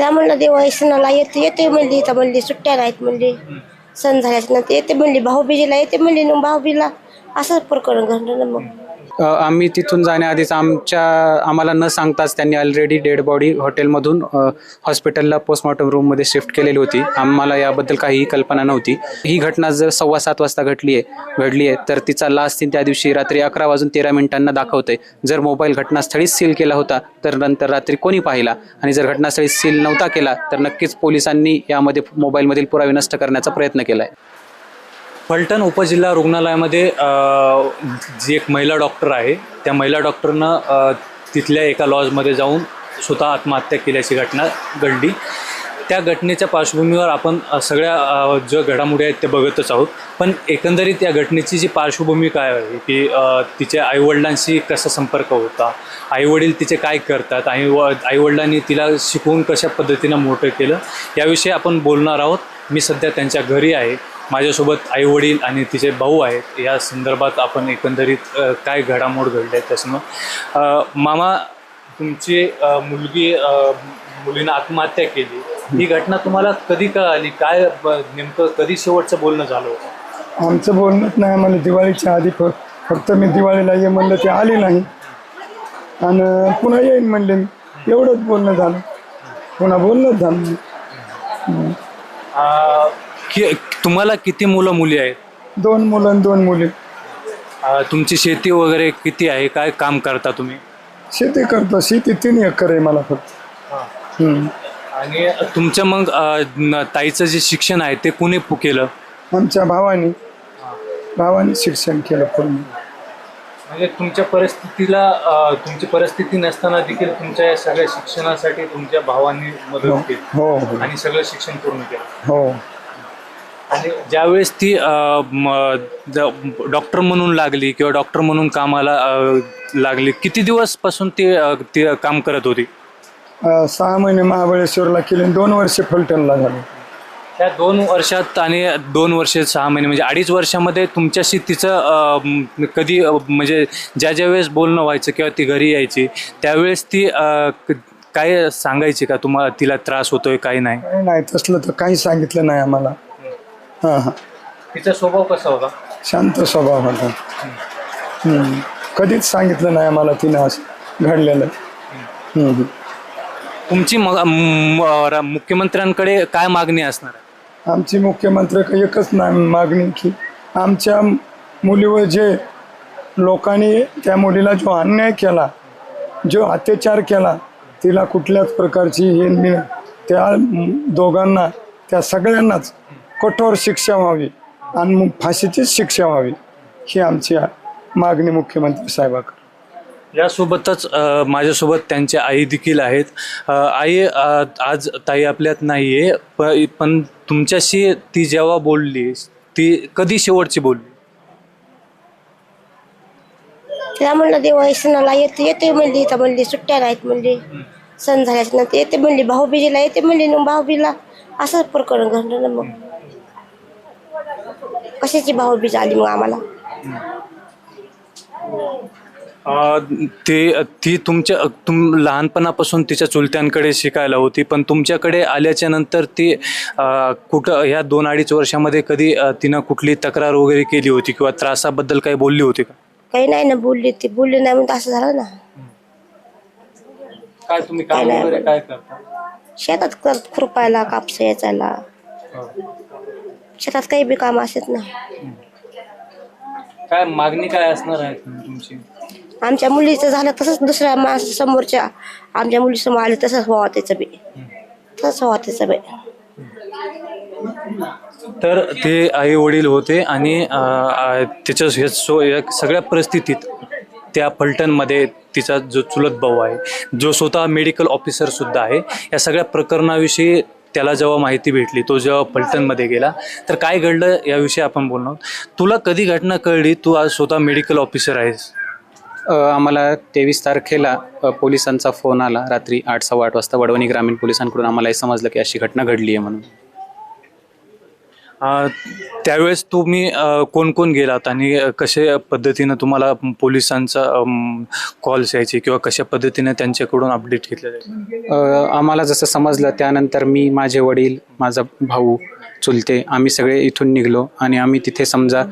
तिला म्हणलं देवा सणाला येते येते म्हणली इथं म्हणली सुट्ट्या नाहीत म्हणली सण झाल्याच्यानंतर येते म्हणली भाऊबीजीला येते म्हणली मग भाऊबीला असंच प्रकरण घडलं ना मग. आम्ही तिथून जाण्याआधीच आमच्या आम्हाला न सांगताच त्यांनी ऑलरेडी डेड बॉडी हॉटेलमधून हॉस्पिटलला पोस्टमॉर्टम रूममध्ये शिफ्ट केलेली होती. आम्हाला याबद्दल काहीही कल्पना नव्हती. ही घटना जर सव्वा सात वाजता घडली आहे घडली आहे तर तिचा लास्ट सीन त्या दिवशी रात्री अकरा वाजून तेरा मिनिटांना दाखवते जर मोबाईल घटनास्थळीच सील केला होता तर नंतर रात्री कोणी पाहिला? आणि जर घटनास्थळी सील नव्हता केला तर नक्कीच पोलिसांनी यामध्ये मोबाईलमधील पुरावे नष्ट करण्याचा प्रयत्न केला आहे फलटण उपजिल्हा रुग्णालयामध्ये जी एक महिला डॉक्टर आहे त्या महिला डॉक्टरनं तिथल्या एका लॉजमध्ये जाऊन स्वतः आत्महत्या केल्याची घटना घडली. त्या घटनेच्या पार्श्वभूमीवर आपण सगळ्या ज्या घडामोडी आहेत ते बघतच आहोत. पण एकंदरीत या घटनेची जी पार्श्वभूमी काय आहे की तिच्या आईवडिलांशी कसा संपर्क होता आईवडील तिचे काय करतात आई व आईवडिलांनी तिला शिकवून कशा पद्धतीनं मोठं केलं याविषयी आपण बोलणार आहोत. मी सध्या त्यांच्या घरी आहे. माझ्यासोबत आईवडील आणि तिचे भाऊ आहेत. या संदर्भात आपण एकंदरीत काय घडामोड घडले आहेत अ, मामा तुमची मुलगी मुलीनं आत्महत्या केली. ही घटना तुम्हाला कधी कळाली? काय नेमकं कधी शेवटचं बोलणं झालं होतं? आमचं बोलणंच नाही मला दिवाळीच्या आधी फक्त मी दिवाळीला ये म्हणलं ते आली नाही. आणि पुन्हा येईन म्हणले मी. एवढंच बोलणं झालं. पुन्हा बोलणंच झालं कि तुम्हाला किती मुलं मुली आहेत? दोन मुलं आणि दोन मुली. अ, तुमची शेती वगैरे किती आहे? काय काम करता तुम्ही? शेती करतो. शेती तीन एकर आहे मला फक्त. हम्म. आणि तुमचं मग अ, न- ताईचं जे शिक्षण आहे ते कुणी पु- केलं? आमच्या भावाने. भावाने शिक्षण केलं पूर्ण. म्हणजे तुमच्या परिस्थितीला अ, तुमची परिस्थिती नसताना देखील तुमच्या या सगळ्या शिक्षणासाठी तुमच्या भावांनी मदत केली. हो हो. आणि सगळं शिक्षण पूर्ण केलं. हो. आणि ज्यावेळेस ती डॉक्टर म्हणून लागली किंवा डॉक्टर म्हणून कामाला लागली किती दिवसपासून ती ती काम करत होती? सहा महिने महाबळेश्वरला केले दोन वर्ष फलटणला झाले. त्या दोन वर्षात आणि दोन वर्ष सहा महिने म्हणजे अडीच वर्षामध्ये तुमच्याशी तिचं कधी म्हणजे ज्या ज्या वेळेस बोलणं व्हायचं किंवा ती घरी यायची त्यावेळेस ती काय सांगायची का? तुम्हाला तिला त्रास होतोय काही नाही? नाही तसलं तर काही सांगितलं नाही आम्हाला. हां हां. तिचा स्वभाव कसा होता? शांत स्वभाव होता. हम्म. कधीच सांगितलं नाही आम्हाला तिनं असं घडलेलं. हम्म, हम्म. तुमची मग म- र- मुख्यमंत्र्यांकडे काय मागणी असणार आहे? आमची मुख्यमंत्री एकच ना मागणी की आमच्या मुलीवर जे लोकांनी त्या मुलीला जो अन्याय केला जो अत्याचार केला तिला कुठल्याच प्रकारची हे त्या दोघांना त्या सगळ्यांनाच कठोर शिक्षा व्हावी आणि मग फाशीचीच शिक्षा व्हावी ही आमची मागणी मुख्यमंत्री साहेबाकडे यासोबतच माझ्यासोबत त्यांच्या आई देखील आहेत. आई आज ताई आपल्यात नाही आहे प पण तुमच्याशी ती जेव्हा बोलली ती कधी शेवटची बोलली? तिला म्हणलं दिवाळी सणाला येते येते म्हणली इथं म्हणली सुट्ट्या नाहीत म्हणली सण झाल्याच्यानंतर येते म्हणली भाऊबीजेला येते म्हणली मग भाऊबीला असंच प्रकरण घडलं ना मग. कशाची भाऊबीज आली मग आम्हाला? अ, ते ती तुमच्या तुम लहानपणापासून तिच्या चुलत्यांकडे शिकायला होती पण तुमच्याकडे आल्याच्यानंतर ती अ, कुठं ह्या दोन अडीच वर्षामध्ये कधी अ, तिनं कुठली तक्रार वगैरे केली होती किंवा त्रासाबद्दल काही बोलली होती का? काही नाही ना बोलली ती बोलली नाही म्हणून असं झालं ना. काय तुम्ही काम वगैरे काय करता? शेतात करत खुरपायला कापस याचायला शेतात काही बी काम असत ना काय मागणी काय असणार आहे तुमची? आमच्या मुलीचं झालं तसंच दुसऱ्या माणसा समोरच्या आमच्या मुलीसमोर आले तसंच व्हावं त्याचं बी. तसंच व्हावं त्याचं बी. तर ते आई वडील होते आणि अ, त्याच्या हे सो या सगळ्या परिस्थितीत त्या फलटणमध्ये तिचा जो चुलत भाऊ आहे जो स्वतः मेडिकल ऑफिसर सुद्धा आहे या सगळ्या प्रकरणाविषयी त्याला जेव्हा माहिती भेटली तो जेव्हा पलटनमध्ये गेला तर काय घडलं याविषयी आपण बोलणार आहोत. तुला कधी घटना कळली? तू आज स्वतः मेडिकल ऑफिसर आहेस. आम्हाला तेवीस तारखेला पोलिसांचा फोन आला. रात्री आठ सव्वा आठ वाजता वडवणी ग्रामीण पोलिसांकडून आम्हाला हे समजलं की अशी घटना घडली आहे म्हणून. त्यावेळेस तुम्ही कोण कोण गेलात आणि कशा पद्धतीनं तुम्हाला पोलिसांचा कॉल्स यायचे किंवा कशा पद्धतीने त्यांच्याकडून अपडेट घेतले आम्हाला जसं समजलं त्यानंतर मी माझे वडील माझा भाऊ चुलते आम्ही सगळे इथून निघलो आणि आम्ही तिथे समजा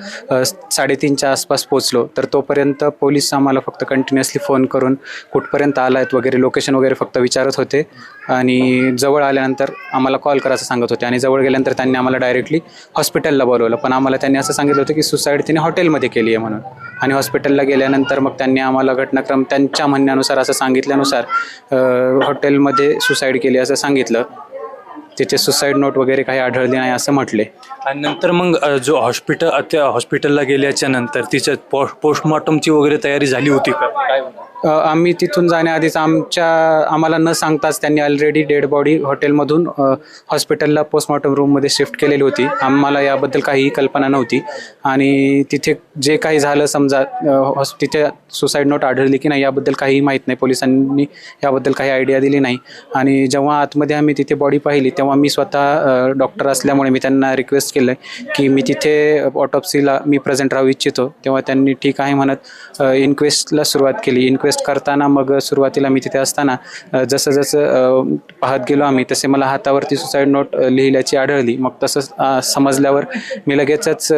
साडेतीनच्या आसपास पोचलो तर तोपर्यंत पोलीस आम्हाला फक्त कंटिन्युअसली फोन करून कुठपर्यंत आला आहेत वगैरे लोकेशन वगैरे फक्त विचारत होते. आणि जवळ आल्यानंतर आम्हाला कॉल करायचं सांगत होते. आणि जवळ गेल्यानंतर त्यांनी आम्हाला डायरेक्टली हॉस्पिटलला बोलवलं. पण आम्हाला त्यांनी असं सांगितलं होतं की सुसाईड तिने हॉटेलमध्ये केली आहे म्हणून. आणि हॉस्पिटलला गेल्यानंतर मग त्यांनी आम्हाला घटनाक्रम त्यांच्या म्हणण्यानुसार असं सांगितल्यानुसार हॉटेलमध्ये सुसाईड केली असं सांगितलं. तिथे सुसाईड नोट वगैरे काही आढळली नाही असं म्हटले. आणि नंतर मग जो हॉस्पिटल त्या हॉस्पिटलला गेल्याच्यानंतर तिच्या पो पोस्टमॉर्टमची वगैरे तयारी झाली होती का? काय आम्ही तिथून जाण्याआधीच आमच्या आम्हाला न सांगताच त्यांनी ऑलरेडी डेड बॉडी हॉटेलमधून हॉस्पिटलला पोस्टमॉर्टम रूममध्ये शिफ्ट केलेली होती. आम्हाला याबद्दल काहीही कल्पना नव्हती. आणि तिथे जे काही झालं समजा तिथे सुसाईड नोट आढळली की नाही याबद्दल काहीही माहीत नाही. पोलिसांनी याबद्दल काही आयडिया दिली नाही. आणि जेव्हा आतमध्ये आम्ही तिथे बॉडी पाहिली तेव्हा मी स्वतः डॉक्टर असल्यामुळे मी त्यांना रिक्वेस्ट केलं की मी तिथे ऑटोप्सीला मी प्रेझेंट राहू इच्छितो. तेव्हा त्यांनी ठीक आहे म्हणत इन्क्वेस्टला सुरुवात केली. इन्क्वेस्ट करताना मग सुरुवातीला मी तिथे असताना जसं जसं पाहत गेलो आम्ही तसे मला हातावरती सुसाईड नोट लिहिल्याची आढळली. मग तसंच समजल्यावर मी लगेचच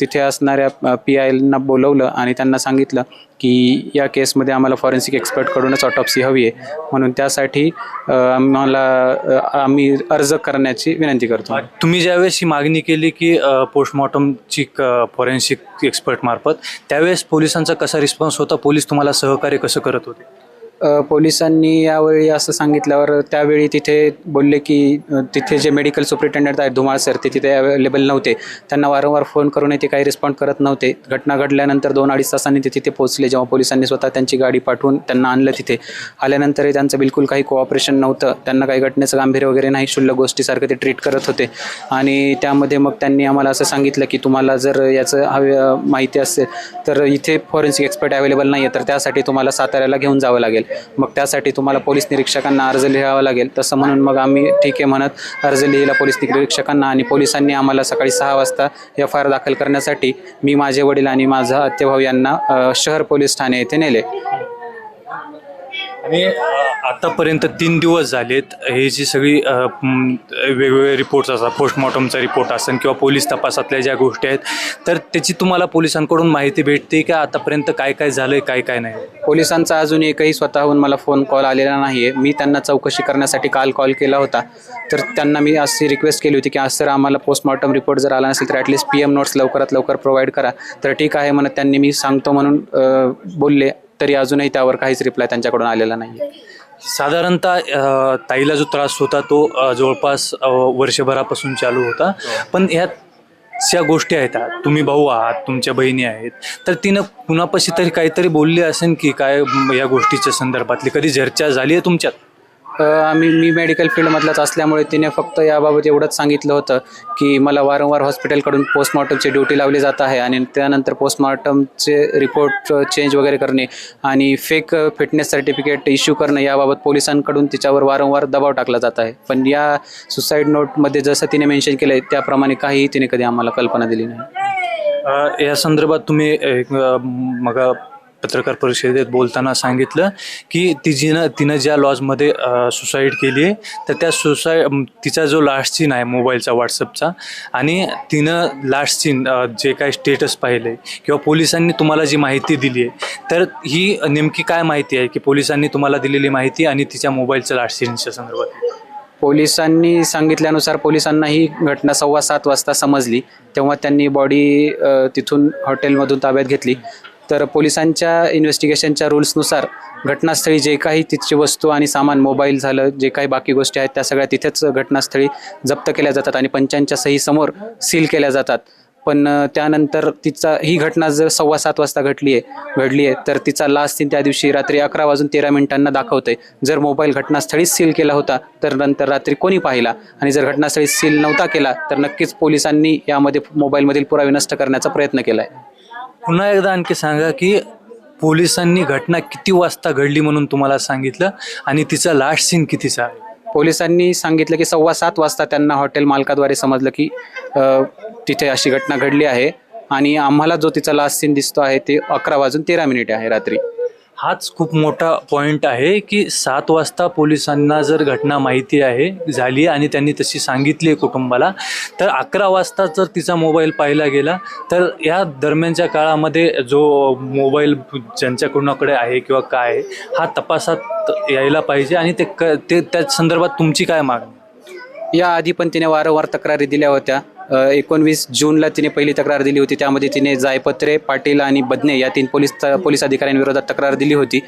तिथे असणाऱ्या पी आयला बोलवलं आणि त्यांना सांगितलं की या केसमध्ये आम्हाला फॉरेन्सिक एक्सपर्टकडूनच ऑटोप्सी हवी आहे. म्हणून त्यासाठी आम्हाला आम्ही अर्ज करण्याची विनंती करतो. तुम्ही ज्यावेळेस ही मागणी केली की पोस्टमॉर्टमची फॉरेन्सिक एक्सपर्ट मार्फत त्यावेळेस पोलिसांचा कसा रिस्पॉन्स होता? पोलीस तुम्हाला सहकार्य कसं करत होते? पोलिसांनी यावेळी असं सांगितल्यावर त्यावेळी तिथे बोलले की तिथे जे मेडिकल सुप्रिटेंडंट आहेत धुमाळ सर ते तिथे अवेलेबल नव्हते. त्यांना वारंवार फोन करूनही ते काही रिस्पॉन्ड करत नव्हते. घटना घडल्यानंतर दोन अडीच तासांनी ते तिथे पोहोचले. जेव्हा पोलिसांनी स्वतः त्यांची गाडी पाठवून त्यांना आणलं तिथे. आल्यानंतरही त्यांचं बिलकुल काही कोऑपरेशन नव्हतं. त्यांना काही घटनेचं गांभीर्य वगैरे नाही. शुल्लक गोष्टीसारखं ते ट्रीट करत होते. आणि त्यामध्ये मग त्यांनी आम्हाला असं सांगितलं की तुम्हाला जर याचं हवे माहिती असेल तर इथे फॉरेन्सिक एक्सपर्ट अवेलेबल नाही आहे तर त्यासाठी तुम्हाला साताऱ्याला घेऊन जावं लागेल. मग त्यासाठी तुम्हाला पोलीस निरीक्षकांना अर्ज लिहावा लागेल. तसं म्हणून मग आम्ही ठीक आहे म्हणत अर्ज लिहिला पोलीस निरीक्षकांना आणि पोलिसांनी आम्हाला सकाळी सहा वाजता एफ आय आर दाखल करण्यासाठी मी माझे वडील आणि माझा आत्यभाऊ यांना शहर पोलीस ठाणे येथे नेले. आणि आतापर्यंत तीन दिवस झालेत. हे जी सगळी वेगवेगळे रिपोर्ट्स असतात पोस्टमॉर्टमचा रिपोर्ट असेल किंवा पोलीस तपासातल्या ज्या गोष्टी आहेत तर त्याची तुम्हाला पोलिसांकडून माहिती भेटते का आतापर्यंत काय काय झालं आहे काय काय नाही? पोलिसांचा अजून एकही स्वतःहून मला फोन कॉल आलेला नाही आहे मी त्यांना चौकशी करण्यासाठी काल कॉल केला होता. तर त्यांना मी अशी रिक्वेस्ट केली होती की आज सर आम्हाला पोस्टमॉर्टम रिपोर्ट जर आला नसेल तर ॲटलीस्ट पी एम नोट्स लवकरात लवकर प्रोव्हाइड करा. तर ठीक आहे म्हणत त्यांनी मी सांगतो म्हणून बोलले. तरी अजूनही त्यावर काहीच रिप्लाय त्यांच्याकडून आलेला नाही साधारणतः अ, ताईला जो त्रास होता तो अ, जवळपास अ, वर्षभरापासून चालू होता. पण ह्यात ज्या गोष्टी आहेत आ, तुम्ही भाऊ आहात तुमच्या बहिणी आहेत तर तिनं कुणापाशी तरी काहीतरी बोलली असेल की काय म, या गोष्टीच्या संदर्भातली? कधी चर्चा झाली आहे तुमच्यात? आम्ही मी मेडिकल फील्डमधलाच असल्यामुळे तिने फक्त याबाबत एवढंच सांगितलं होतं की मला वारंवार हॉस्पिटलकडून पोस्टमॉर्टमची ड्युटी लावली जात आहे आणि त्यानंतर पोस्टमॉर्टमचे रिपोर्ट चेंज वगैरे करणे आणि फेक फिटनेस सर्टिफिकेट इश्यू करणं याबाबत पोलिसांकडून तिच्यावर वारंवार दबाव टाकला जात आहे. पण या सुसाईड नोटमध्ये जसं तिने मेन्शन केलं आहे त्याप्रमाणे काहीही तिने कधी आम्हाला कल्पना दिली नाही. या संदर्भात तुम्ही एक, मग पत्रकार परिषदेत बोलताना सांगितलं की तिजीनं तिनं ज्या लॉजमध्ये सुसाईड केली आहे तर त्या सुसाय तिचा जो लास्ट सीन आहे मोबाईलचा व्हॉट्सअपचा आणि तिनं लास्ट सीन जे काय स्टेटस पाहिलं आहे किंवा पोलिसांनी तुम्हाला जी माहिती दिली आहे तर ही नेमकी काय माहिती आहे की पोलिसांनी तुम्हाला दिलेली माहिती आणि तिच्या मोबाईलच्या लास्ट सीनच्या संदर्भात? पोलिसांनी सांगितल्यानुसार पोलिसांना ही घटना सव्वा सात वाजता समजली तेव्हा त्यांनी बॉडी तिथून हॉटेलमधून ताब्यात घेतली. तर पोलिसांच्या इन्व्हेस्टिगेशनच्या रूल्सनुसार घटनास्थळी जे काही तिथची वस्तू आणि सामान मोबाईल झालं जे काही बाकी गोष्टी आहेत त्या सगळ्या तिथेच घटनास्थळी जप्त केल्या जातात आणि पंचांच्या सहीसमोर सील केल्या जातात. पण त्यानंतर तिचा ही घटना जर सव्वा सात वाजता घडली आहे घडली आहे तर तिचा लास्ट सीन त्या दिवशी रात्री अकरा वाजून तेरा मिनिटांना दाखवते जर मोबाईल घटनास्थळीच सील केला होता तर नंतर रात्री कोणी पाहिला? आणि जर घटनास्थळी सील नव्हता केला तर नक्कीच पोलिसांनी यामध्ये मोबाईलमधील पुरावे नष्ट करण्याचा प्रयत्न केला आहे पुन्हा एकदा आणखी सांगा की पोलिसांनी घटना किती वाजता घडली म्हणून तुम्हाला सांगितलं? आणि तिचा लास्ट सीन कितीचा पोलिसांनी सांगितलं की सव्वा सात वाजता त्यांना हॉटेल मालकाद्वारे समजलं की अ, तिथे अशी घटना घडली आहे. आणि आम्हाला जो तिचा लास्ट सीन दिसतो आहे ते अकरा वाजून तेरा मिनिटे आहे रात्री. हाच खूप मोठा पॉईंट आहे की सात वाजता पोलिसांना जर घटना माहिती आहे झाली आणि त्यांनी तशी सांगितली आहे कुटुंबाला तर अकरा वाजता जर तिचा मोबाईल पाहिला गेला तर या दरम्यानच्या काळामध्ये जो मोबाईल ज्यांच्या कुणाकडे आहे किंवा काय आहे, हा तपासात यायला पाहिजे आणि ते क ते त्या संदर्भात तुमची काय मागणी? या आधी पण तिने वारंवार तक्रारी दिल्या होत्या. एकोणवीस जूनला तिने पहिली तक्रार दिली होती. त्यामध्ये तिने जायपत्रे पाटील आणि बदने या तीन पोलीस पोलीस अधिकाऱ्यांविरोधात तक्रार दिली होती.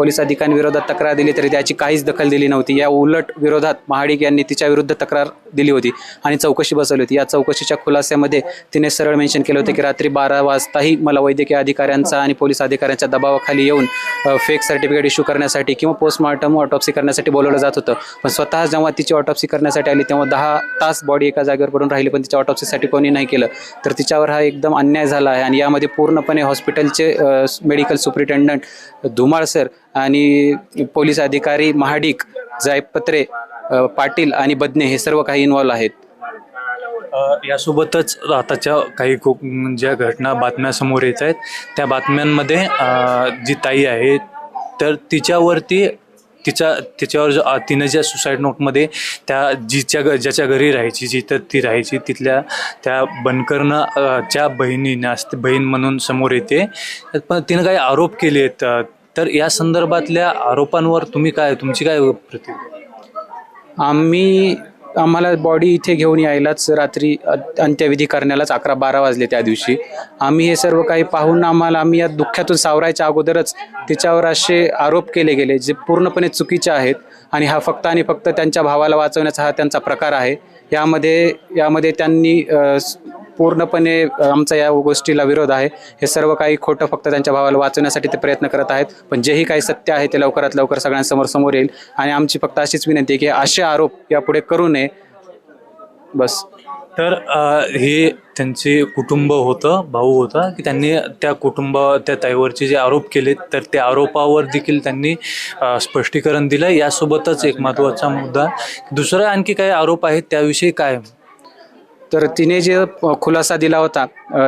पोलीस अधिकाऱ्यांविरोधात तक्रार दिली तरी त्याची काहीच दखल दिली नव्हती. या उलट विरोधात महाडिक यांनी तिच्या विरुद्ध तक्रार दिली होती आणि चौकशी बसवली होती. या चौकशीच्या खुलास्यामध्ये तिने सरळ मेन्शन केलं होतं की रात्री बारा वाजताही मला वैद्यकीय अधिकाऱ्यांचा आणि पोलीस अधिकाऱ्यांच्या दबावाखाली येऊन फेक सर्टिफिकेट इश्यू करण्यासाठी किंवा पोस्टमॉर्टम ऑटोप्सी करण्यासाठी बोलवलं जात होतं. पण स्वतः जेव्हा तिची ऑटोप्सी करण्यासाठी आली तेव्हा दहा तास बॉडी एका जागेवर पडून राहिली पण तिच्या ऑटोप्सीसाठी कोणी नाही केलं. तर तिच्यावर हा एकदम अन्याय झाला आहे आणि यामध्ये पूर्णपणे हॉस्पिटलचे मेडिकल सुप्रिटेंडंट धुमाळ सर आणि पोलीस अधिकारी महाडिक जायपत्रे पाटील आणि बदने हे सर्व काही इन्व्हॉल्व आहेत. यासोबतच आताच्या काही खूप ज्या घटना बातम्या समोर येत आहेत त्या बातम्यांमध्ये जी ताई आहे तर तिच्यावरती तिच्या तिच्यावर जो- तिनं ज्या सुसाईड नोटमध्ये त्या जिच्या घ- ज्याच्या घरी राहायची जिथं ती राहायची तिथल्या त्या बनकरनं ज्या च्या बहिणीने असते बहीण म्हणून समोर येते पण तिनं काही आरोप केले आहेत तर या संदर्भातल्या आरोपांवर तुम्ही काय तुमची काय प्रति आम्ही आम्हाला बॉडी इथे घेऊन यायलाच रात्री अ- अंत्यविधी करण्यालाच अकरा बारा वाजले त्या दिवशी. आम्ही हे सर्व काही पाहून आम्हाला आम्ही या दुःखातून सावरायच्या अगोदरच तिच्यावर असे आरोप केले गेले जे पूर्णपणे चुकीचे आहेत. आणि हा फक्त आणि फक्त त्यांच्या भावाला वाचवण्याचा हा त्यांचा प्रकार आहे. यामध्ये यामध्ये त्यांनी पूर्णपणे आमचा या गोष्टीला विरोध आहे. हे सर्व काही खोटं फक्त त्यांच्या भावाला वाचवण्यासाठी ते प्रयत्न करत आहेत. पण जेही काही सत्य आहे ते लवकरात लवकर सगळ्यांसमोर समोर येईल. आणि आमची फक्त अशीच विनंती आहे की असे आरोप यापुढे करू नये. बस. तर हे त्यांचे कुटुंब होतं भाऊ होता की त्यांनी त्या कुटुंब त्या ताईवरचे जे आरोप केले तर त्या आरोपावर देखील त्यांनी स्पष्टीकरण दिलं यासोबतच एक महत्त्वाचा मुद्दा दुसरा आणखी काही आरोप आहेत त्याविषयी काय? तर तिने जे खुलासा दिला होता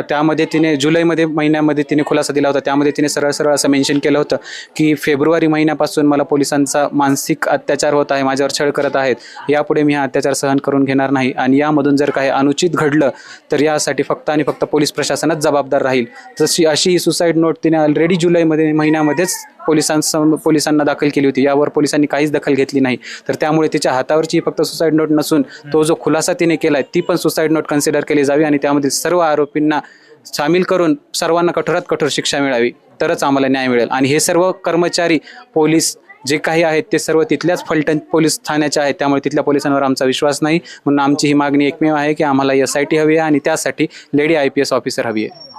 त्यामध्ये तिने जुलैमध्ये महिन्यामध्ये तिने खुलासा दिला होता. त्यामध्ये तिने सरळ सरळ असं मेन्शन केलं होतं की फेब्रुवारी महिन्यापासून मला पोलिसांचा मानसिक अत्याचार होत आहे माझ्यावर छळ करत आहेत. यापुढे मी हा अत्याचार सहन करून घेणार नाही आणि यामधून जर काही अनुचित घडलं तर यासाठी फक्त आणि फक्त पोलीस प्रशासनच जबाबदार राहील. तशी अशी ही सुसाईड नोट तिने ऑलरेडी जुलैमध्ये महिन्यामध्येच पोलिसांसम पोलिसांना दाखल केली होती. यावर पोलिसांनी काहीच दखल घेतली नाही. तर त्यामुळे तिच्या हातावरची फक्त सुसाईड नोट नसून तो जो खुलासा तिने केला आहे ती पण सुसाईड नोट कन्सिडर केली जावी आणि त्यामध्ये सर्व आरोपींना सामील करून सर्वांना कठोरात कठोर शिक्षा मिळावी तरच आम्हाला न्याय मिळेल. आणि हे सर्व कर्मचारी पोलीस जे काही आहेत ते सर्व तिथल्याच फलटण पोलीस ठाण्याचे आहेत. त्यामुळे तिथल्या पोलिसांवर आमचा विश्वास नाही. म्हणून आमची ही मागणी एकमेव आहे की आम्हाला एस आय टी हवी आहे आणि त्यासाठी lady I P S officer हवी आहे.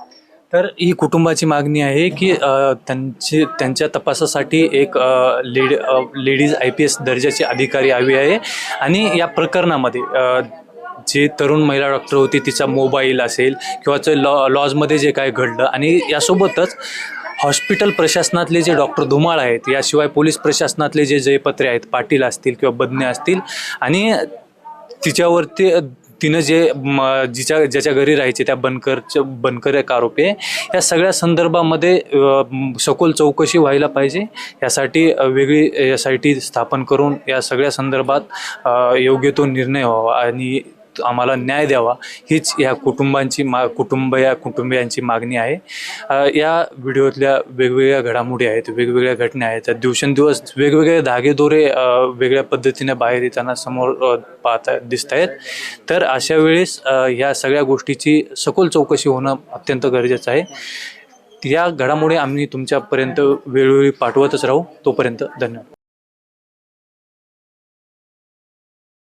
तर ही कुटुंबाची मागणी आहे की त्यांची त्यांच्या तपासासाठी एक lady ladies I P S दर्जाची अधिकारी हवी आहे. आणि या प्रकरणामध्ये जे तरुण महिला डॉक्टर होती तिचा मोबाईल असेल किंवा ते लॉ लॉजमध्ये जे काय घडलं आणि यासोबतच हॉस्पिटल प्रशासनातले जे डॉक्टर धुमाळ आहेत याशिवाय पोलीस प्रशासनातले जे जयपत्रे आहेत पाटील असतील किंवा बदने असतील आणि तिच्यावरती तिनं जे म, जिच्या ज्याच्या घरी राहायचे त्या बनकरच्या बनकर एक आरोपी आहे. या सगळ्या संदर्भामध्ये सखोल चौकशी व्हायला पाहिजे. यासाठी वेगळी यासाठी स्थापन करून या सगळ्या संदर्भात योग्य तो निर्णय व्हावा. आणि आम्हाला न्याय द्यावा हीच या कुटुंबांची मा कुटुंब या कुटुंबियांची मागणी आहे. या व्हिडिओतल्या वेगवेगळ्या घडामोडी आहेत वेगवेगळ्या घटना आहेत. त्या दिवसेंदिवस वेगवेगळे धागेदोरे वेगळ्या पद्धतीने बाहेर येताना समोर पाहत पाहता दिसत आहेत. तर अशा वेळेस या सगळ्या गोष्टीची सखोल चौकशी होणं अत्यंत गरजेचं आहे. या घडामोडी आम्ही तुमच्यापर्यंत वेळोवेळी पाठवतच राहू. तोपर्यंत धन्यवाद.